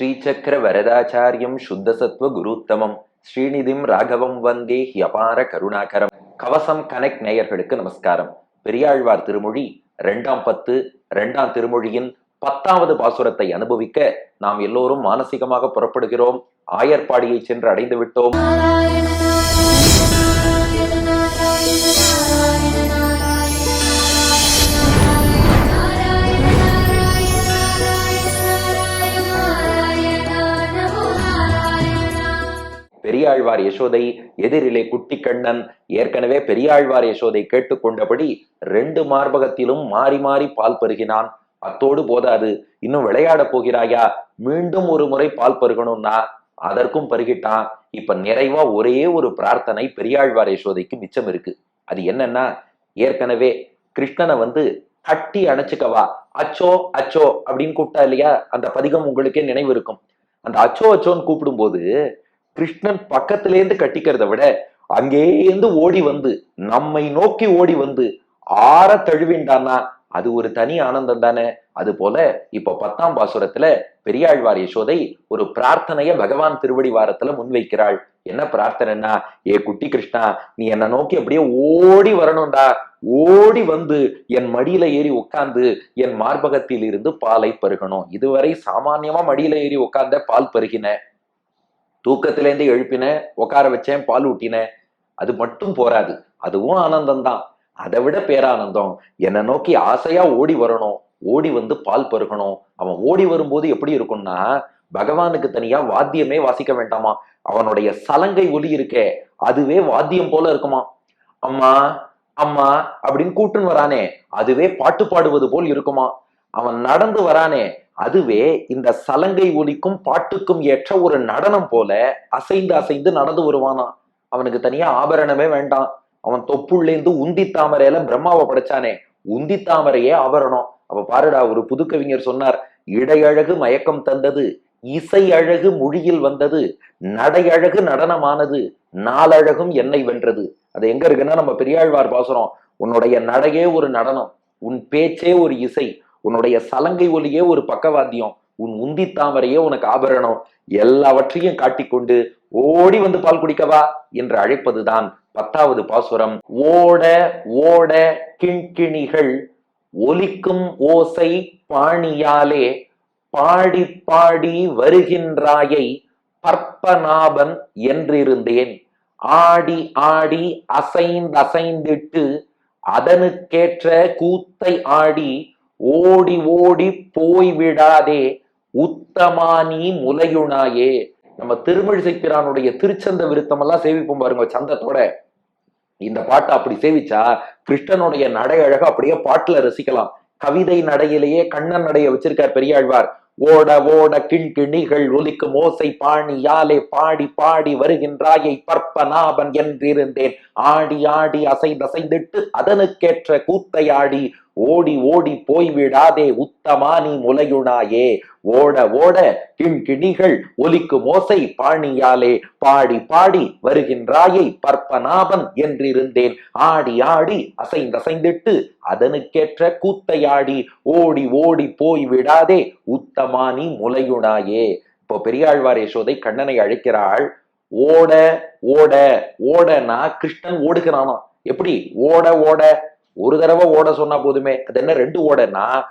ஸ்ரீசக்கர வரதாச்சாரியம் சுத்தசத்வ குருத்தமம். ஸ்ரீநிதிம் ராகவம் வந்தே ஹியபார கருணாகரம். கவசம் கனெக்ட் நேயர்களுக்கு நமஸ்காரம். பெரியாழ்வார் திருமொழி ரெண்டாம் பத்து ரெண்டாம் திருமொழியின் பத்தாவது பாசுரத்தை அனுபவிக்க நாம் எல்லோரும் மானசீகமாக புறப்படுகிறோம். ஆயர்பாடியை சென்று அடைந்து விட்டோம் பெரியாழ்வார் யசோதை எதிரிலே குட்டி கண்ணன் ஏற்கனவே பெரியாழ்வார் யசோதை கேட்டுக்கொண்டபடி ரெண்டு மார்பகத்திலும் மாறி மாறி பால் பருகினான். அத்தோடு போதாது இன்னும் விளையாடப் போகிறாயா? மீண்டும் ஒரு முறை பால் பருகணும்னா? அதற்கும் பருகிட்டான். இப்ப நிறைவா ஒரே ஒரு பிரார்த்தனை பெரியாழ்வார் யசோதைக்கு மிச்சம் இருக்கு. அது என்னன்னா ஏற்கனவே கிருஷ்ணனை வந்து கட்டி அணைச்சுக்கவா அச்சோ அச்சோ அப்படின்னு கூப்பிட்டா இல்லையா? அந்த பதிகம் உங்களுக்கே நினைவு இருக்கும். அந்த அச்சோ அச்சோன்னு கூப்பிடும்போது கிருஷ்ணன் பக்கத்திலேருந்து கட்டிக்கிறத விட அங்கேருந்து ஓடி வந்து நம்மை நோக்கி ஓடி வந்து ஆற தழுவிண்டானா அது ஒரு தனி ஆனந்தம் தானே. அது போல இப்ப பத்தாம் பாசுரத்துல பெரியாழ்வார் யசோதை ஒரு பிரார்த்தனைய பகவான் திருவடி வாரத்துல முன்வைக்கிறாள். என்ன பிரார்த்தனைன்னா ஏ குட்டி கிருஷ்ணா நீ என்னை நோக்கி அப்படியே ஓடி வரணும்டா. ஓடி வந்து என் மடியில ஏறி உட்கார்ந்து என் மார்பகத்தில் இருந்து பாலை பருகணும். இதுவரை சாமான்யமா மடியில ஏறி உட்கார்ந்த பால் பருகின தூக்கத்திலேருந்து எழுப்பினேன் உட்கார வச்சேன் பால் ஊட்டினேன் அது மட்டும் போராது அதுவும் ஆனந்தம் தான் அதை விட பேரானந்தம். என்னை நோக்கி ஆசையா ஓடி வரணும். ஓடி வந்து பால் பருகணும். அவன் ஓடி வரும்போது எப்படி இருக்கும்னா பகவானுக்கு தனியா வாத்தியமே வாசிக்க வேண்டாமா? அவனுடைய சலங்கை ஒலி இருக்கே அதுவே வாத்தியம் போல இருக்குமா? அம்மா அம்மா அப்படின்னு கூட்டுன்னு வரானே அதுவே பாட்டு பாடுவது போல் இருக்குமா? அவன் நடந்து வரானே அதுவே இந்த சலங்கை ஒலிக்கும் பாட்டுக்கும் ஏற்ற ஒரு நடனம் போல அசைந்து அசைந்து நடந்து வருவானா? அவனுக்கு தனியா ஆபரணமே வேண்டாம். அவன் தொப்புள்ளேந்து உந்தி தாமரையில பிரம்மாவை படைச்சானே. உந்தி தாமரையே ஆபரணம். அப்ப பாருடா ஒரு புதுக்கவிஞர் சொன்னார் இடையழகு மயக்கம் தந்தது இசை அழகு மொழியில் வந்தது நடையழகு நடனமானது நாளழகும் என்னை வென்றது. அது எங்க இருக்குன்னா நம்ம பெரியாழ்வார் பாசுறோம் உன்னுடைய நடையே ஒரு நடனம் உன் பேச்சே ஒரு இசை உன்னுடைய சலங்கை ஒலியே ஒரு பக்கவாத்தியம். உன் உந்தி தாமரையே உனக்கு ஆபரணம். எல்லாவற்றையும் காட்டிக்கொண்டு ஓடி வந்து பால் குடிக்கவா என்று அழைப்பதுதான் பத்தாவது பாசுரம். ஓட ஓட கிண்கிணிகள் ஒலிக்கும் ஓசை பாணியாலே பாடி பாடி வருகின்றாயை பற்பநாபன் என்றிருந்தேன். ஆடி ஆடி அசைந்தசைந்திட்டு அதனுக்கேற்ற கூத்தை ஆடி ஓடி ஓடி போய்விடாதே உத்தமானி முலையுணாயே நம்ம திருமழிசை பிரானுடைய திருச்சந்த விருத்தம் எல்லாம் சேவிப்போம் பாருங்க சந்தத்தோட. இந்த பாட்டை அப்படி சேவிச்சா கிருஷ்ணனுடைய நடை அழகு அப்படியே பாட்டுல ரசிக்கலாம். கவிதை நடையிலேயே கண்ணன் நடைய வச்சிருக்கார் பெரியாழ்வார். ஓட ஓட கிண்கிணிகள் ஒலிக்கும் ஓசை பாணி யாலே பாடி பாடி வருகின்றாயை பற்பநாபன் என்றிருந்தேன். ஆடி ஆடி அசைந்தசைந்திட்டு அதனுக்கேற்ற கூத்தை ஆடி ஓடி ஓடி போய்விடாதே உத்தமானி முலையுணாயே ஓட ஓட கிண்கிணிகள் ஒலிக்கும் ஓசை பாணியாலே. பாடி பாடி வருகின்றாயை பற்பநாபன் என்றிருந்தேன். ஆடி ஆடி அசைந்தசைந்திட்டு அதனுக்கேற்ற கூத்தையாடி. ஓடி ஓடி போய் விடாதே உத்தமானி முலையுணாயே இப்போ பெரியாழ்வார் யசோதை கண்ணனை அழைக்கிறாள். ஓட ஓட ஓடனா கிருஷ்ணன் ஓடுகிறானா எப்படி? ஓட ஓட ஒரு தடவை ஓட சொன்னா போதுமே. அது என்ன ரெண்டு ஓடனா?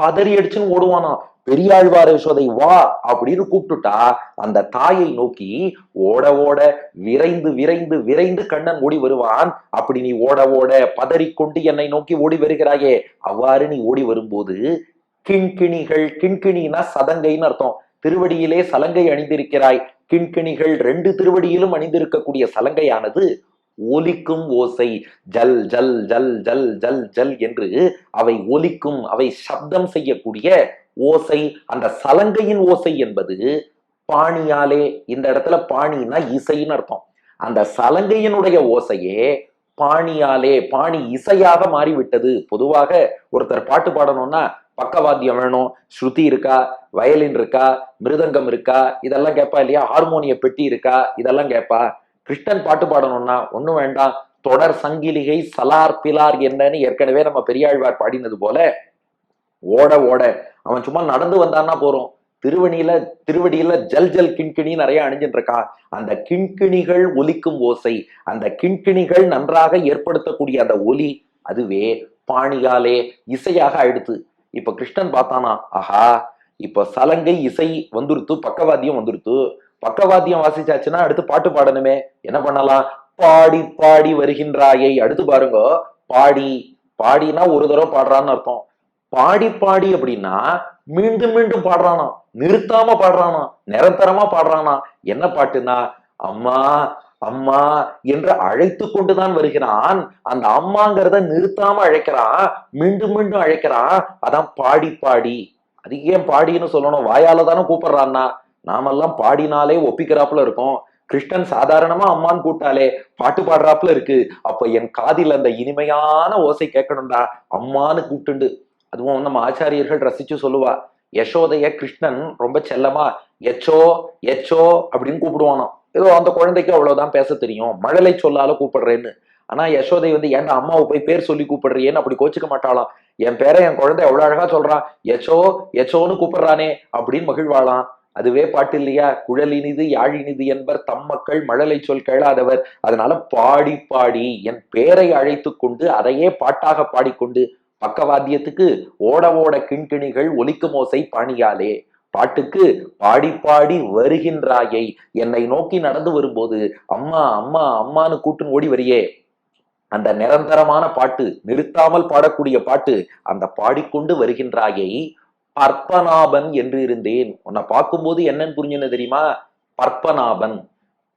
பதறி அடிச்சுன்னு ஓடுவானா? பெரியாழ்வார யசோதை வா அப்படின்னு கூப்பிட்டுட்டா அந்த தாயை நோக்கி ஓட ஓட விரைந்து விரைந்து விரைந்து கண்ணன் ஓடி வருவான். அப்படி நீ ஓட ஓட பதறிக்கொண்டு என்னை நோக்கி ஓடி வருகிறாயே. அவ்வாறு நீ ஓடி வரும்போது கிண்கிணிகள் கிண்கிணினா சதங்கைன்னு அர்த்தம். திருவடியிலே சலங்கை அணிந்திருக்கிறாய். கிண்கிணிகள் ரெண்டு திருவடியிலும் அணிந்திருக்கக்கூடிய சலங்கையானது ஒலிக்கும் ஓசை ஜல் ஜல் ஜல் ஜல் ஜல் ஜல் என்று அவை ஒலிக்கும் அவை சப்தம் செய்யக்கூடிய ஓசை. அந்த சலங்கையின் ஓசை என்பது பாணியாலே இந்த இடத்துல பாணினா இசைன்னு அர்த்தம். அந்த சலங்கையினுடைய ஓசையே பாணியாலே பாணி இசையாக மாறிவிட்டது. பொதுவாக ஒருத்தர் பாட்டு பாடணும்னா பக்கவாத்தியம் வேணும் ஸ்ருதி இருக்கா வயலின் இருக்கா மிருதங்கம் இருக்கா இதெல்லாம் கேட்பா இல்லையா? ஹார்மோனிய பெட்டி இருக்கா? இதெல்லாம் கேட்பா. கிருஷ்ணன் பாட்டு பாடணும்னா ஒன்றும் வேண்டாம். தொடர் சங்கிலிகை சலார் பிலார் என்னன்னு ஏற்கனவே நம்ம பெரியாழ்வார் பாடினது போல ஓட ஓட. அவன் சும்மா நடந்து வந்தான்னா போறோம். திருவணியில திருவடியில ஜல் ஜல் கிண்கிணி நிறைய அணிஞ்சிட்டு இருக்கா அந்த கிண்கிணிகள் ஒலிக்கும் ஓசை அந்த கிண்கிணிகள் நன்றாக ஏற்படுத்தக்கூடிய அந்த ஒலி அதுவே பாணியாலே இசையாக ஆயிடுத்து இப்ப கிருஷ்ணன் பார்த்தானா ஆஹா இப்ப சலங்கை இசை வந்துருத்து பக்கவாத்தியம் வந்துருத்து. பக்கவாத்தியம் வாசிச்சாச்சுன்னா அடுத்து பாட்டு பாடணுமே. என்ன பண்ணலாம்? பாடி பாடி வருகின்றாயை. அடுத்து பாருங்க. பாடி பாடினா ஒரு தடவை பாடுறான்னு அர்த்தம். பாடி பாடி அப்படின்னா மீண்டும் மீண்டும் பாடுறானா நிறுத்தாம பாடுறானா நிரந்தரமா பாடுறானா என்ன பாட்டுனா அம்மா அம்மா என்று அழைத்து கொண்டுதான் வருகிறான். அந்த அம்மாங்கிறத நிறுத்தாம அழைக்கிறான். மீண்டும் மீண்டும் அழைக்கிறான். அதான் பாடி பாடி. அது ஏன் பாடின்னு சொல்லணும்? வாயால தானே கூப்பிடுறான்னா. நாமெல்லாம் பாடினாலே ஒப்பிக்கிறாப்புல இருக்கோம். கிருஷ்ணன் சாதாரணமா அம்மான்னு கூட்டாலே பாட்டு பாடுறாப்புல இருக்கு. அப்ப என் காதில் அந்த இனிமையான ஓசை கேட்கணும்டா அம்மான்னு கூப்பிட்டுண்டு. அதுவும் நம்ம ஆச்சாரியர்கள் ரசிச்சு சொல்லுவா யசோதைய கிருஷ்ணன் ரொம்ப செல்லமா? எச்சோ எச்சோ? அப்படின்னு கூப்பிடுவானோ ஏதோ அந்த குழந்தைக்கு அவ்வளவுதான் பேச தெரியும். மழலை சொல்லால கூப்பிடுறேன்னு. ஆனா யசோதை வந்து ஏன்டா அம்மாவை போய் பேர் சொல்லி கூப்பிடுறியேன்னு? அப்படி கோச்சிக்க மாட்டாளாம். என் பேரை என் குழந்தை எவ்வளவு அழகா சொல்றான் எச்சோ எச்சோன்னு கூப்பிடுறானே அப்படின்னு மகிழ்வாளாம். அதுவே பாட்டு இல்லையா? குழலினிது யாழினிது என்பர் தம் மக்கள் மழலை சொல் கேளாதவர். அதனால பாடி பாடி என் பேரை அழைத்து கொண்டு அதையே பாட்டாக பாடிக்கொண்டு பக்கவாத்தியத்துக்கு ஓட ஓட கிண்கிணிகள் ஒலிக்கும் ஓசை பாணியாலே. பாட்டுக்கு பாடி பாடி வருகின்றாயை. என்னை நோக்கி நடந்து வரும்போது அம்மா அம்மா அம்மான்னு கூட்டுன்னு ஓடி வரியே. அந்த நிரந்தரமான பாட்டு நிறுத்தாமல் பாடக்கூடிய பாட்டு அந்த பாடிக்கொண்டு வருகின்றாயை. பற்பநாபன் என்று இருந்தேன். உன்னை பார்க்கும்போது என்னன்னு புரிஞ்சுன்னு தெரியுமா? பற்பநாபன்.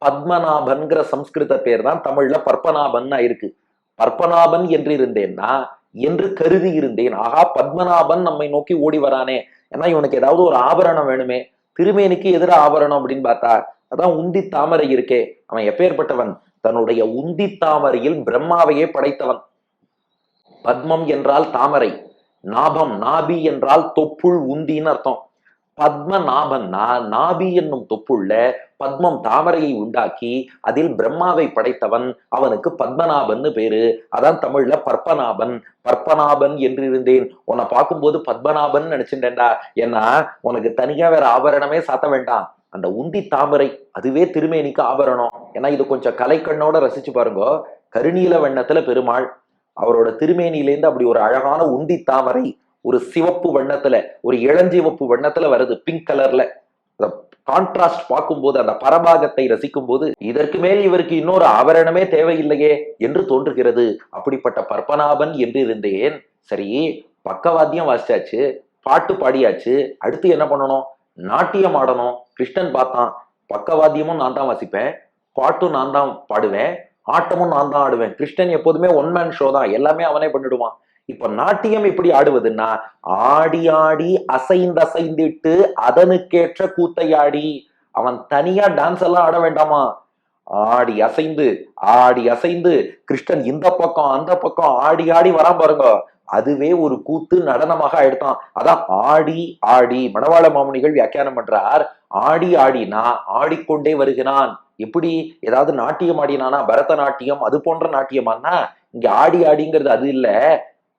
பத்மநாபன்கிற சம்ஸ்கிருத பேர் தான் தமிழ்ல பற்பநாபன் இருக்கு. பற்பநாபன் என்று இருந்தேன்னா என்று கருதி இருந்தேன். ஆகா பத்மநாபன் நம்மை நோக்கி ஓடி வரானே. ஏன்னா இவனுக்கு ஏதாவது ஒரு ஆபரணம் வேணுமே. திருமேனிக்கு எதிர ஆபரணம் அப்படின்னு பார்த்தா அதான் உந்தி தாமரை இருக்கே. அவன் எப்பேற்பட்டவன்? தன்னுடைய உந்தி தாமரையில் பிரம்மாவையே படைத்தவன். பத்மம் என்றால் தாமரை. நாபம் நாபி என்றால் தொப்புள் உந்தின்னு அர்த்தம். பத்மநாபன் நாபி என்னும் தொப்புள்ள பத்மம் தாமரையை உண்டாக்கி அதில் பிரம்மாவை படைத்தவன் அவனுக்கு பத்மநாபன்னு பேரு. அதான் தமிழ்ல பற்பநாபன். பற்பநாபன் என்று இருந்தேன். உன்னை பார்க்கும்போது பத்மநாபன் நினைச்சுட்டேன்டா. ஏன்னா உனக்கு தனியா வேற ஆபரணமே சாத்த வேண்டாம். அந்த உந்தி தாமரை அதுவே திருமேனிக்கு ஆபரணம். ஏன்னா இது கொஞ்சம் கலைக்கண்ணோட ரசிச்சு பாருங்க. கருநீல வண்ணத்துல பெருமாள். அவரோட திருமேனியிலேருந்து அப்படி ஒரு அழகான உந்தி தாமரை ஒரு சிவப்பு வண்ணத்துல ஒரு இளஞ்சிவப்பு வண்ணத்துல வருது பிங்க் கலர்ல கான்ட்ராஸ்ட் பார்க்கும்போது அந்த பரபாகத்தை ரசிக்கும் போது இதற்கு மேல் இவருக்கு இன்னொரு ஆபரணமே தேவையில்லையே என்று தோன்றுகிறது. அப்படிப்பட்ட பற்பனாபன் என்று இருந்தேன். சரி பக்கவாத்தியம் வாசிச்சாச்சு பாட்டு பாடியாச்சு அடுத்து என்ன பண்ணணும்? நாட்டியம் ஆடணும். கிருஷ்ணன் பார்த்தான். பக்கவாத்தியமும் நான் தான் வாசிப்பேன். பாட்டும் நான் தான் பாடுவேன். ஆட்டமும் நான் தான் ஆடுவேன். கிருஷ்ணன் எப்போதுமே ஒன் மேன் ஷோ தான். எல்லாமே அவனே பண்ணிடுவான். இப்ப நாட்டியம் எப்படி ஆடுவதுன்னா ஆடி ஆடி அசைந்து அசைந்திட்டு அதனுக்கேற்ற கூத்தையாடி. அவன் தனியா டான்ஸ் எல்லாம் ஆட வேண்டாமா? ஆடி அசைந்து ஆடி அசைந்து கிருஷ்ணன் இந்த பக்கம் அந்த பக்கம் ஆடி ஆடி வரான் பாருங்க. அதுவே ஒரு கூத்து நடனமாக எடுத்தான் அதான் ஆடி ஆடி. மணவாள மாமுனிகள் வியாக்கியானம் பண்றார். ஆடி ஆடினா ஆடிக்கொண்டே வருகிறான். எப்படி? ஏதாவது நாட்டியம் ஆடினானா பரதநாட்டியம் அது போன்ற நாட்டியமானா இங்க ஆடி ஆடிங்கிறது அது இல்ல.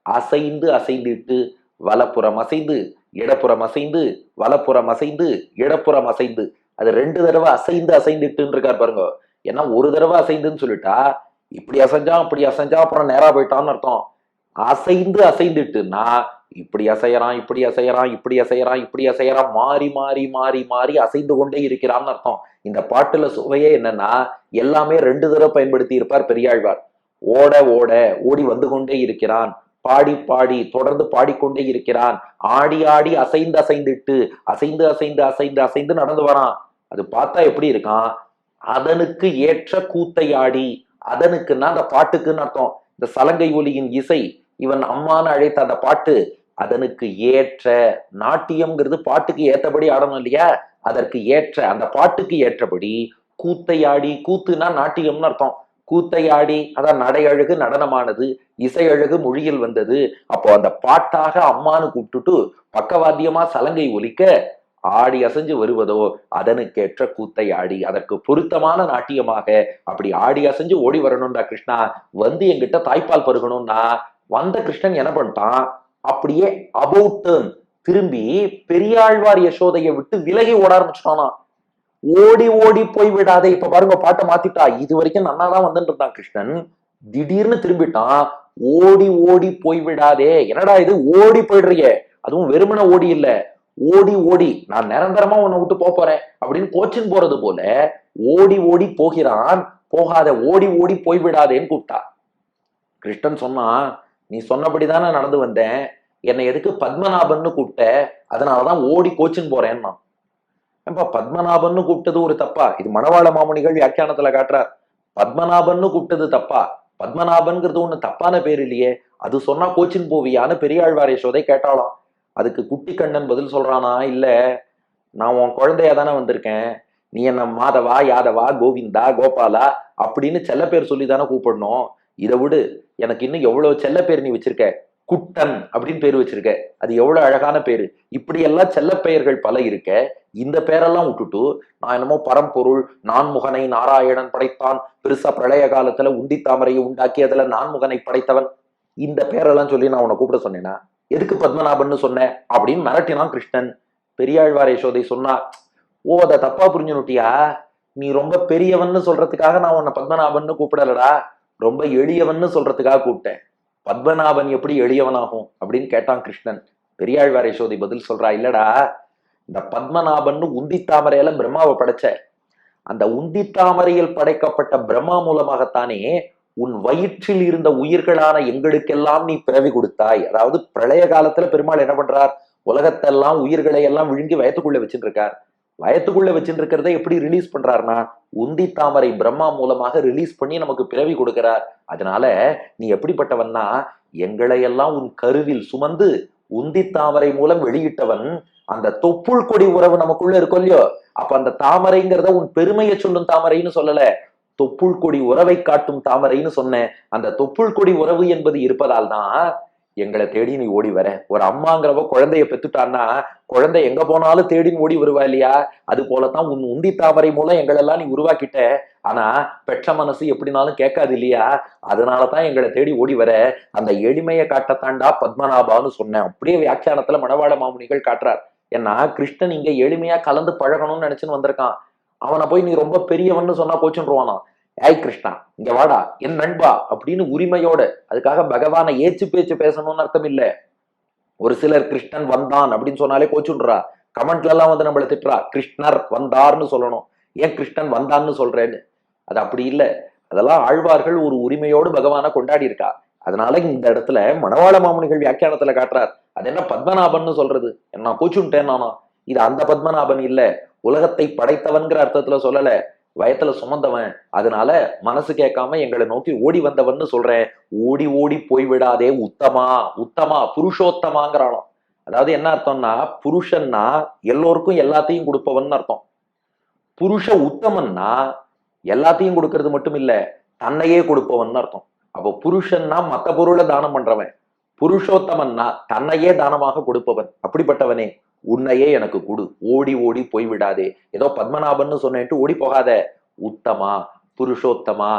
அசைந்து அசைந்துட்டு வலப்புறம் அசைந்து இடப்புறம் அசைந்து வலப்புறம் அசைந்து இடப்புறம் அசைந்து. அது ரெண்டு தடவை அசைந்து அசைந்துட்டுன்னு இருக்கார் பாருங்க. ஏன்னா ஒரு தடவை அசைந்துன்னு சொல்லிட்டா இப்படி அசைஞ்சா அப்படி அசைஞ்சா அப்புறம் நேரா போயிட்டான்னு அர்த்தம். அசைந்து அசைந்துட்டுன்னா இப்படி அசையறான் இப்படி அசையறான் இப்படி அசையறான் இப்படி அசையறான் மாறி மாறி மாறி மாறி அசைந்து கொண்டே இருக்கிறான்னு அர்த்தம். இந்த பாட்டுல சுவையே என்னன்னா எல்லாமே ரெண்டு தடவை பயன்படுத்தி இருப்பார் பெரியாழ்வார். ஓட ஓட ஓடி வந்து கொண்டே இருக்கிறான். பாடி பாடி தொடர்ந்து பாடிக்கொண்டே இருக்கிறான். ஆடி ஆடி அசைந்து அசைந்துட்டு அசைந்து அசைந்து அசைந்து அசைந்து நடந்து வரான். அது பார்த்தா எப்படி இருக்கான்? அதனுக்கு ஏற்ற கூத்தை ஆடி அதனுக்குன்னா அந்த பாட்டுக்குன்னு அர்த்தம். இந்த சலங்கை ஒலியின் இசை இவன் அம்மான்னு அழைத்த அந்த பாட்டு அதனுக்கு ஏற்ற நாட்டியம்ங்கிறது பாட்டுக்கு ஏற்றபடி ஆடணும் இல்லையா? அதற்கு ஏற்ற அந்த பாட்டுக்கு ஏற்றபடி கூத்தையாடி கூத்துனா நாட்டியம்னு அர்த்தம். கூத்தையாடி அதான் நடை அழகு நடனமானது இசை அழகு மொழியில் வந்தது. அப்போ அந்த பாட்டாக அம்மானு கூப்பிட்டுட்டு பக்கவாத்தியமா சலங்கை ஒலிக்க ஆடி அசைஞ்சு வருவதோ அதனுக்கேற்ற கூத்தை ஆடி அதற்கு பொருத்தமான நாட்டியமாக அப்படி ஆடி அசைஞ்சு ஓடி வரணும்டா கிருஷ்ணா. வந்து என்கிட்ட தாய்ப்பால் பருகணும்னா வந்த கிருஷ்ணன் என்ன பண்ணிட்டான்? அப்படியே அபவுட் டேர்ன் திரும்பி பெரியாழ்வார் யசோதையை விட்டு விலகி ஓட ஆரம்பிச்சிட்டானா. ஓடி ஓடி போய் விடாதே. இப்ப பாருங்க பாட்டை மாத்திட்டா. இது வரைக்கும் நன்னாதான் வந்துட்டு இருந்தான் கிருஷ்ணன். திடீர்னு திரும்பிட்டான் ஓடி ஓடி போய் விடாதே. என்னடா இது? ஓடி போயிடுறிய. அதுவும் வெறுமன ஓடி இல்ல. ஓடி ஓடி நான் நிரந்தரமா உன்னை விட்டு போக போறேன் அப்படின்னு கோச்சின் போறது போல ஓடி ஓடி போகிறான். போகாத ஓடி ஓடி போய் விடாதேன்னு கூப்பிட்டா. கிருஷ்ணன் சொன்னா நீ சொன்னபடி தானே நடந்து வந்தேன். என்னை எதுக்கு பத்மநாபன்னு கூப்பிட்ட? அதனாலதான் ஓடி கோச்சின் போறேன்னா ஏன்பா பத்மநாபன்னு கூப்பிட்டது ஒரு தப்பா? இது மணவாள மாமுனிகள் வியாக்கியானத்துல காட்டுறார். பத்மநாபன்னு கூப்பிட்டது தப்பா? பத்மநாபன்கிறது ஒண்ணு தப்பான பேர் இல்லையே. அது சொன்னா கோச்சின் போவியான்னு பெரியாழ்வார் யசோதை கேட்டாலாம் அதுக்கு குட்டி கண்ணன் பதில் சொல்றானா? இல்ல நான் உன் குழந்தையா தானே வந்திருக்கேன். நீ என்ன மாதவா யாதவா கோவிந்தா கோபாலா அப்படின்னு செல்ல பேர் சொல்லி தானே கூப்பிடணும். இதை விடு. எனக்கு இன்னும் எவ்வளவு செல்ல பேர் நீ வச்சிருக்க? குட்டன் அப்படின்னு பேர் வச்சிருக்க. அது எவ்வளவு அழகான பேரு. இப்படியெல்லாம் செல்ல பெயர்கள் பல இருக்க. இந்த பேரெல்லாம் விட்டுட்டு நான் என்னமோ பரம்பொருள் நான்முகனை நாராயணன் படைத்தான். பெருசா பிரளய காலத்துல உண்டி தாமரையை உண்டாக்கி அதுல நான்முகனை படைத்தவன். இந்த பேரெல்லாம் சொல்லி நான் உன்னை கூப்பிட சொன்னேனா? எதுக்கு பத்மநாபன் சொன்னேன் அப்படின்னு மிரட்டினான் கிருஷ்ணன். பெரியாழ்வார் யசோதை சொன்னா ஓ அதை தப்பா புரிஞ்சுனுட்டியா நீ ரொம்ப பெரியவன்னு சொல்றதுக்காக நான் உன்னை பத்மநாபன்னு கூப்பிடலடா. ரொம்ப எளியவன்னு சொல்றதுக்காக கூப்பிட்டேன். பத்மநாபன் எப்படி எளியவனாகும் அப்படின்னு கேட்டான் கிருஷ்ணன். பெரியாழ்வார் யசோதி பதில் சொல்றா இல்லடா இந்த பத்மநாபன்னு உந்தி தாமரையில பிரம்மாவை படைச்ச. அந்த உந்தி தாமரையில் படைக்கப்பட்ட பிரம்மா மூலமாகத்தானே உன் வயிற்றில் இருந்த உயிர்களான எங்களுக்கெல்லாம் நீ பிறவி கொடுத்தாய். அதாவது பிரளய காலத்துல பெருமாள் என்ன பண்றார்? உலகத்தெல்லாம் உயிர்களை எல்லாம் விழுங்கி வயத்துக்குள்ள வச்சுட்டு இருக்கார் லயத்துக்குள்ள வச்சுட்டு இருக்கிறத எப்படி ரிலீஸ் பண்றாருன்னா உந்தி தாமரை பிரம்மா மூலமாக ரிலீஸ் பண்ணி நமக்கு பிறவி கொடுக்கிறார். அதனால நீ எப்படிப்பட்டவன்னா எங்களை எல்லாம் உன் கருவில் சுமந்து உந்தி தாமரை மூலம் வெளியிட்டவன் அந்த தொப்புள் கொடி உறவு நமக்குள்ள இருக்கும் இல்லையோ அப்ப அந்த தாமரைங்கிறத உன் பெருமையை சொல்லும் தாமரைன்னு சொல்லல. தொப்புள் கொடி உறவை காட்டும் தாமரைன்னு சொன்னேன். அந்த தொப்புள் கொடி உறவு என்பது இருப்பதால் தான் எங்களை தேடி நீ ஓடி வர. ஒரு அம்மாங்கிறவ குழந்தைய பெத்துட்டான்னா குழந்தை எங்க போனாலும் தேடின்னு ஓடி வருவா இல்லையா? அது போலதான் உன் உந்தி தாமரை மூலம் எங்களெல்லாம் நீ உருவாக்கிட்ட. ஆனா பெற்ற மனசு எப்படினாலும் கேட்காது இல்லையா? அதனாலதான் எங்களை தேடி ஓடி வர. அந்த எளிமையை காட்டத்தாண்டா பத்மநாபான்னு சொன்னேன். அப்படியே வியாக்கியானத்துல மணவாள மாமுனிகள் காட்டுறார். ஏன்னா கிருஷ்ணன் இங்க எளிமையா கலந்து பழகணும்னு நினைச்சுன்னு வந்திருக்கான். அவனை போய் நீ ரொம்ப பெரியவன்னு சொன்னா கோச்சுருவானா ஏய் கிருஷ்ணா இங்க வாடா என் நண்பா அப்படின்னு உரிமையோட அதுக்காக பகவானை ஏச்சு பேச்சு பேசணும்னு அர்த்தம் இல்ல. ஒரு சிலர் கிருஷ்ணன் வந்தான் அப்படின்னு சொன்னாலே கோச்சுடுறா. கமெண்ட்ல எல்லாம் வந்து நம்மள திட்டுறா கிருஷ்ணர் வந்தார்னு சொல்லணும். ஏன் கிருஷ்ணன் வந்தான்னு சொல்றேன்னு? அது அப்படி இல்லை. அதெல்லாம் ஆழ்வார்கள் ஒரு உரிமையோடு பகவானை கொண்டாடி இருக்கா. அதனால இந்த இடத்துல மணவாள மாமுனிகள் வியாக்கியானத்துல காட்டுறார். அது என்ன பத்மநாபன் சொல்றது? என்ன கூச்சுட்டேன் நானா? இது அந்த பத்மநாபன் இல்ல. உலகத்தை படைத்தவன்கிற அர்த்தத்துல சொல்லல. வயத்துல சுமந்தவன். அதனால மனசு கேட்காம எங்களை நோக்கி ஓடி வந்தவன் சொல்றேன். ஓடி ஓடி போய் விடாதே உத்தமா உத்தமா புருஷோத்தமாங்கிறானோ அதாவது என்ன அர்த்தம்னா புருஷன்னா எல்லோருக்கும் எல்லாத்தையும் கொடுப்பவன் அர்த்தம். புருஷ உத்தமன்னா எல்லாத்தையும் கொடுக்கறது மட்டும் இல்ல தன்னையே கொடுப்பவன் அர்த்தம். அப்போ புருஷன்னா மத்த பொருளை தானம் பண்றவன். புருஷோத்தமன்னா தன்னையே தானமாக கொடுப்பவன். அப்படிப்பட்டவனே. உன்னையே எனக்கு கொடு. ஓடி ஓடி போய் விடாதே. ஏதோ பத்மநாபன்னு சொன்னேன்ட்டு ஓடி போகாத. உத்தமா புருஷோத்தமா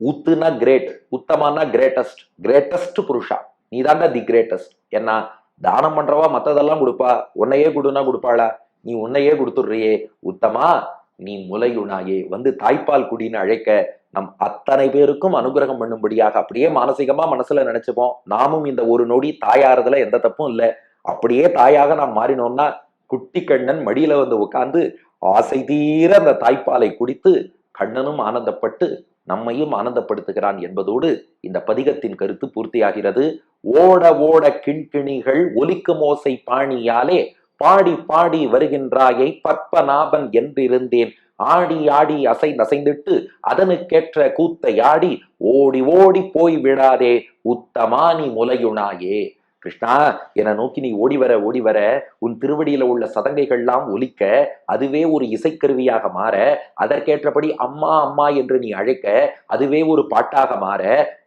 உத்துனா கிரேட் உத்தமானா கிரேட்டஸ்ட் கிரேட்டஸ்ட் புருஷா. நீ தாண்டா தி கிரேட்டஸ்ட் என்ன தானம் பண்றவா மத்ததெல்லாம் கொடுப்பா. உன்னையே கொடுனா கொடுப்பாளா? நீ உன்னையே கொடுத்துடுறியே. உத்தமா நீ முலையுணாயே வந்து தாய்ப்பால் குடின்னு அழைக்க நம் அத்தனை பேருக்கும் அனுகிரகம் பண்ணும்படியாக அப்படியே மானசீகமா மனசுல நினைச்சுப்போம். நாமும் இந்த ஒரு நொடி தாயாறதுல எந்த தப்பும் இல்லை. அப்படியே தாயாக நாம் மாறினோம்னா குட்டி கண்ணன் மடியில வந்து உட்கார்ந்து ஆசை தீர அந்த தாய்ப்பாலை குடித்து கண்ணனும் ஆனந்தப்பட்டு நம்மையும் ஆனந்தப்படுத்துகிறான் என்பதோடு இந்த பதிகத்தின் கருத்து பூர்த்தியாகிறது. ஓட ஓட கிண்கிணிகள் ஒலிக்கும் ஓசை பாணியாலே பாடி பாடி வருகின்றாயை பத்மநாபன் என்றிருந்தேன். ஆடி ஆடி அசை நசைந்திட்டு அதனுக்கேற்ற கூத்தை ஆடி ஓடி ஓடி போய் விடாதே உத்தமானி முலையுணாயே கிருஷ்ணா என்னை நோக்கி நீ ஓடி வர ஓடி வர உன் திருவடியில உள்ள சதங்கைகள்லாம் ஒலிக்க அதுவே ஒரு இசைக்கருவியாக மாற அதற்கேற்றபடி அம்மா அம்மா என்று நீ அழைக்க அதுவே ஒரு பாட்டாக மாற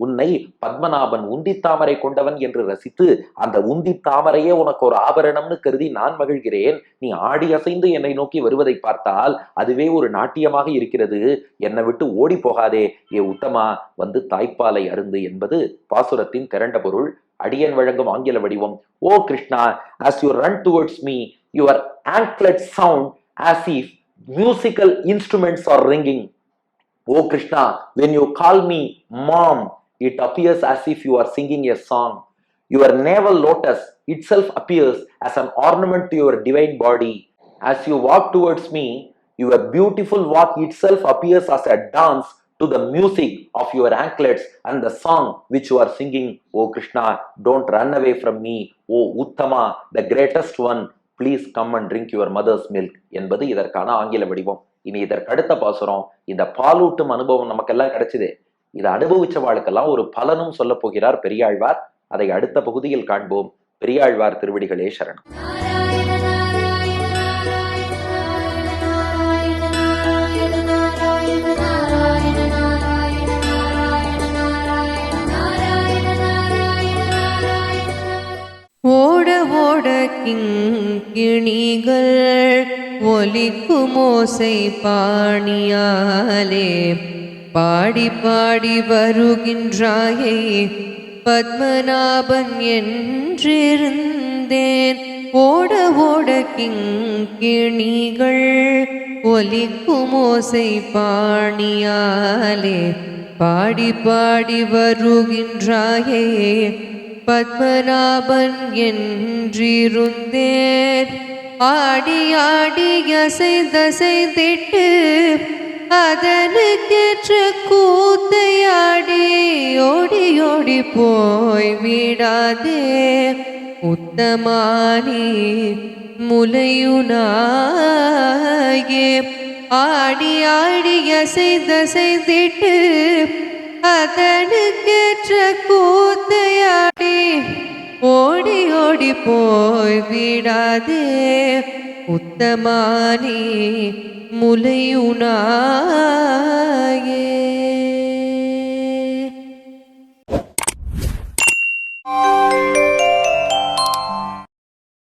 உன்னை பத்மநாபன் உந்தி தாமரை கொண்டவன் என்று ரசித்து அந்த உந்தி தாமரையே உனக்கு ஒரு ஆபரணம்னு கருதி நான் மகிழ்கிறேன். நீ ஆடி அசைந்து என்னை நோக்கி வருவதை பார்த்தால் அதுவே ஒரு நாட்டியமாக இருக்கிறது. என்னை விட்டு ஓடி போகாதே. ஏ உத்தமா வந்து தாய்ப்பாலை அருந்து என்பது பாசுரத்தின் திரண்ட பொருள். அடியன் வழங்கும் ஆங்கில வடிவம் ஓ Krishna as you run towards me your anklet sound as if musical instruments are ringing oh krishna when you call me mom it appears as if you are singing a song your navel lotus itself appears as an ornament to your divine body as you walk towards me your beautiful walk itself appears as a dance to the music of your anklets and the song which you are singing. O Krishna, don't run away from me. O Uttama, the greatest one, please come and drink your mother's milk என்பது இதற்கான ஆங்கில வடிவம் இனி இதற்கு அடுத்த பாசுரம் இந்த பாலூட்டும் அனுபவம் நமக்கெல்லாம் கிடைச்சதே இதை அனுபவிச்சவாளுக்கெல்லாம் ஒரு பலனும் சொல்ல போகிறார் பெரியாழ்வார் அதை அடுத்த பகுதியில் காண்போம் பெரியாழ்வார் திருவடிகளே சரணம் ஓட ஓட கிங்கிணிகள் ஒலிக்கும் ஓசை பாணியாலே பாடி பாடி வருகின்றாயே பத்மநாபன் என்றிருந்தேன். ஓட ஓட கிங்கிணிகள் ஒலிக்கும் ஓசை பாணியாலே பாடி பாடி வருகின்றாயே பத்மநாபன் என்றிருந்தேன் ஆடி ஆடி அசைந்தசைந்திட்டு அதனுக்கேற்ற கூத்தையாடி ஓடி ஓடி போய் விடாதே. உத்தமானி முலையுனாயே. ஆடி ஆடி அசைந்தசைந்திட்டு அதனுக்கேற்ற கூத்தையாடி ஓடி ஓடி போய் விடாதே உத்தமானி முலையுனாயே